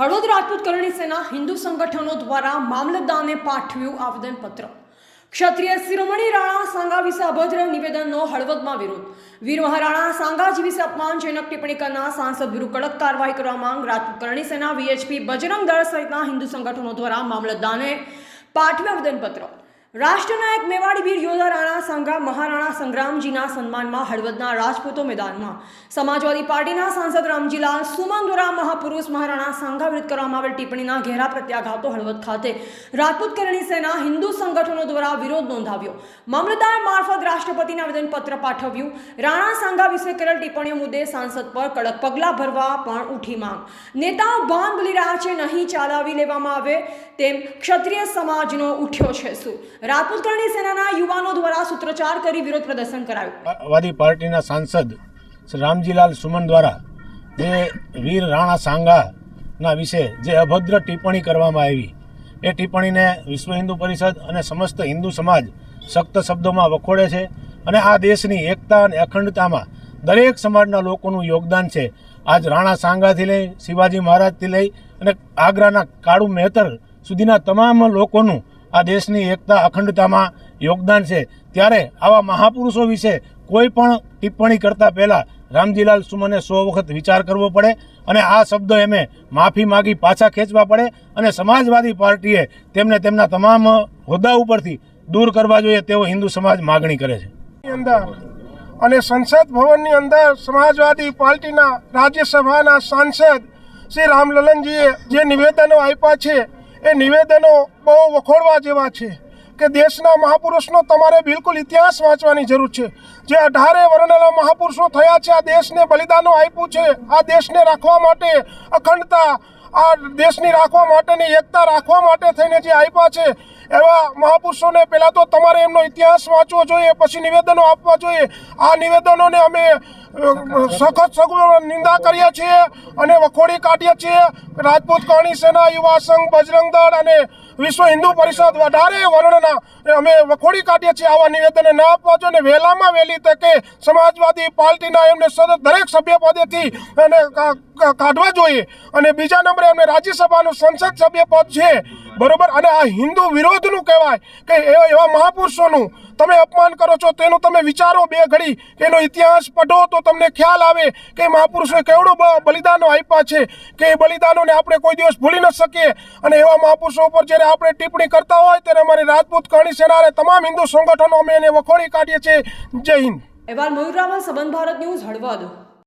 હળવદ રાજપૂત કરણી સેના હિન્દુ સંગઠનો દ્વારા મામલતદારને પાઠવ્યું આવેદનપત્ર. ક્ષત્રિય શિરોમણી રાણા સાંગા વિશે અભદ્ર નિવેદનનો હળવદમાં વિરોધ. વીર મહારાણા સાંગાજી વિશે અપમાનજનક ટિપ્પણી કરનાર સાંસદ વિરુદ્ધ કડક કાર્યવાહી કરવા માંગ રાજપૂત કરણી સેના, વીએચપી, બજરંગ દળ સહિતના હિન્દુ સંગઠનો દ્વારા મામલતદારને પાઠવ્યું આવેદનપત્ર. રાષ્ટ્રનાયક મેવાડી વીર યોધા રાણા સાંગા મહારાણા સંગ્રામજીના સન્માનમાં હળવદના રાજપૂતો મેદાનમાં. સમાજવાદી પાર્ટીના સાંસદ રામજીલાલ સુમન દ્વારા મહાપુરુષ મહારાણા સંઘા વિરુદ્ધ કરવામાં આવેલ ટિપ્પણીના ઘેરા પ્રત્યાઘાતો હળવદ ખાતે રાજપૂત કરણી સેના હિન્દુ સંગઠનો દ્વારા વિરોધ નોંધાવ્યો. મામલતદાર મારફત રાષ્ટ્રપતિને આવેદનપત્ર પાઠવ્યું. રાણા સંઘા વિશે કરેલ ટિપ્પણીઓ મુદ્દે સાંસદ પર કડક પગલાં ભરવા પણ ઉઠી માંગ. નેતાઓ ભાન ભૂલી રહ્યા છે, નહીં ચાલાવી લેવામાં આવે તેમ ક્ષત્રિય સમાજનો ઉઠ્યો છે શું રાજપૂત કરણી સેનાના યુવાનો દ્વારા સૂત્રોચ્ચાર કરી વિરોધ પ્રદર્શન કરાયું. વાદી પાર્ટીના સાંસદ શ્રી રામજીલાલ સુમન દ્વારા જે વીર રાણા સાંગાના વિશે જે અભદ્ર ટિપ્પણી કરવામાં આવી, એ ટિપ્પણીને વિશ્વ હિન્દુ પરિષદ અને સમસ્ત હિન્દુ સમાજ સખ્ત શબ્દોમાં વખોડે છે અને આ દેશની એકતા અને અખંડતામાં દરેક સમાજના લોકોનું યોગદાન છે. આજ રાણા સાંગાથી લઈ શિવાજી મહારાજથી લઈ અને આગ્રાના કાળુ મહેતર સુધીના તમામ લોકોનું આ દેશની એકતા અખંડતામાં યોગદાન છે. ત્યારે આવા મહાપુરુષો વિશે કોઈ પણ ટિપ્પણી કરતા પહેલા રામજીલાલ સુમને સો વખત વિચાર કરવો પડે અને આ શબ્દો એમે માફી માગી પાછા ખેંચવા પડે અને સમાજવાદી પાર્ટીએ તેમને તેમના તમામ હોદ્દા ઉપરથી દૂર કરવા જોઈએ તેવો હિન્દુ સમાજ માગણી કરે છે. અને સંસદ ભવનની અંદર સમાજવાદી પાર્ટીના રાજ્યસભાના સાંસદ શ્રી રામલલનજીએ જે નિવેદનો આપ્યા છે એ નિવેદનો બહુ વખોડવા જેવા છે કે દેશના મહાપુરુષનો તમારે બિલકુલ ઇતિહાસ વાંચવાની જરૂર છે. જે અઢારે વર્ણના મહાપુરુષો થયા છે, આ દેશને બલિદાનો આપ્યું છે. આ દેશને રાખવા માટે અખંડતા, આ દેશની રાખવા માટેની એકતા રાખવા માટે થઈને જે આપ્યા છે એવા મહાપુરુષોને પહેલાં તો તમારે એમનો ઇતિહાસ વાંચવો જોઈએ, પછી નિવેદનો આપવા જોઈએ. આ નિવેદનોને અમે સખત સગવડ, નિંદા કરીએ છીએ અને વખોડી કાઢીએ છીએ. રાજપૂત કરણી સેના, યુવા સંઘ, બજરંગ દળ અને વિશ્વ હિન્દુ પરિષદ વધારે વર્ણના. અમે વખોડી કાઢીએ છીએ. આવા નિવેદનો ના આપવા જોઈએ અને વહેલામાં વહેલી તકે સમાજવાદી પાર્ટીના એમને દરેક સભ્ય પદેથી અને કાઢવા જોઈએ. અને બીજા નંબરે એમને રાજ્યસભાનું સંસદ સભ્ય પદ છે. બરોબર? અને આ હિન્દુ વિરોધનું કહેવાય કે એવા મહાપુરુષોનું તમે અપમાન કરો છો, તેનું તમે વિચારો બે ઘડી એનો ઇતિહાસ પઢો તો તમને ખ્યાલ આવે કે મહાપુરુષોએ કેવડું બલિદાનો આપ્યા છે, કે એ બલિદાનોને આપણે કોઈ દિવસ ભૂલી ન શકીએ. અને એવા મહાપુરુષો ઉપર જ્યારે આપણે ટિપ્પણી કરતા હોય ત્યારે અમારી રાજપૂત કરણી સેના અને તમામ હિન્દુ સંગઠનો અમે એને વખોડી કાઢીએ છીએ. જય હિન્દ. અહેવાલ મયુરામાં સંબંધ ભારત ન્યૂઝ હળવદ.